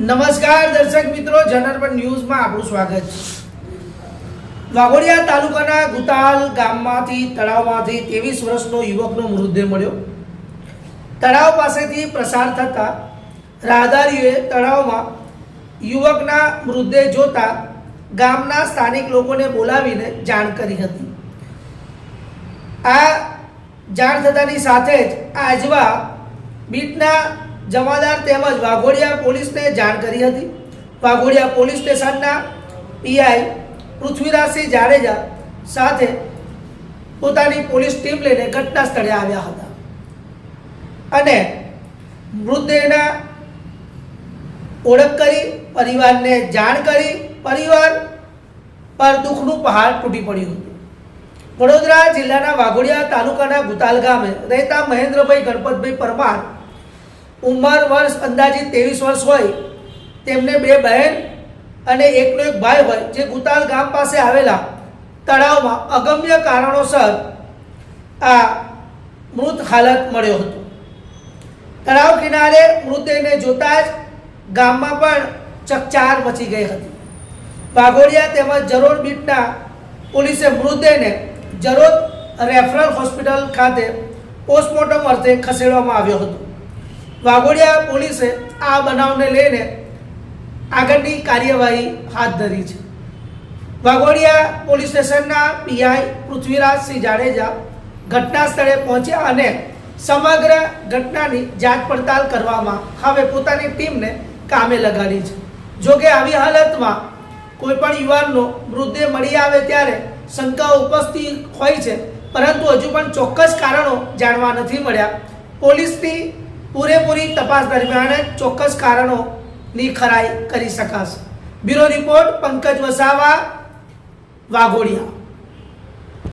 નમસ્કાર દર્શક મિત્રો જનરપન ન્યૂઝમાં આપણું સ્વાગત છે. વાઘોડિયા તાલુકાના ગુતાલ ગામમાંથી, તળાવમાંથી ત્રેવીસ વર્ષનો યુવકનો મૃતદેહ મળ્યો. તળાવ પાસેથી પ્રસાર થતા રાહદારીઓએ તળાવમાં યુવકના મૃતદેહ જોતા ગામના સ્થાનિક લોકોને બોલાવીને જાણ કરી હતી. આ જાણ થતાની સાથે જ આજવા બીટના જમાદાર તેમજ વાઘોડિયા પોલીસને જાણ કરી હતી. વાઘોડિયા પોલીસ સ્ટેશનના પીઆઈ પૃથ્વીરાજસિંહ જાડેજા સાથે પોતાની પોલીસ ટીમ લઈને ઘટના સ્થળે આવ્યા હતા. અને મૃતદેહના ઓળખ કરી, પરિવારને જાણ કરી, પરિવાર પર દુઃખનું પહાડ તૂટી પડ્યું હતું. વડોદરા જિલ્લાના વાઘોડિયા તાલુકાના ગુતાલ ગામે રહેતા મહેન્દ્રભાઈ ગણપતભાઈ પરમાર ઉંમર વર્ષ અંદાજિત ત્રેવીસ વર્ષ હોય, તેમને બે બહેન અને એકનો એક ભાઈ હોય, જે ગુતાલ ગામ પાસે આવેલા તળાવમાં અગમ્ય કારણોસર આ મૃત હાલત મળ્યો હતો. તળાવ કિનારે મૃતદેહને જોતા જ ગામમાં પણ ચકચાર મચી ગઈ હતી. વાઘોડિયા તેમજ જરોડ બીટના પોલીસે મૃતદેહને જરોદ રેફરલ હોસ્પિટલ ખાતે પોસ્ટમોર્ટમ અર્થે ખસેડવામાં આવ્યો હતો. વાઘોડિયા પોલીસે આ બનાવને લઈને આગળની કાર્યવાહી હાથ ધરી છે. વાઘોડિયા પોલીસ સ્ટેશનના પીઆઈ પૃથ્વીરાજસિંહ જાડેજા ઘટના સ્થળે પહોંચ્યા અને સમગ્ર ઘટનાની જાત પડતાલ કરવામાં હવે પોતાની ટીમને કામે લગાડી છે. જોકે આવી હાલતમાં કોઈ પણ યુવાનનો મૃતદેહ મળી આવે ત્યારે શંકાઓ ઉપસ્થિત હોય છે, પરંતુ હજુ પણ ચોક્કસ કારણો જાણવા નથી મળ્યા. પોલીસની પૂરેપૂરી તપાસ દરમિયાન ચોક્કસ કારણોની ખરાઈ કરી શકાશે. Bureau report Pankaj Vasava Waghodia.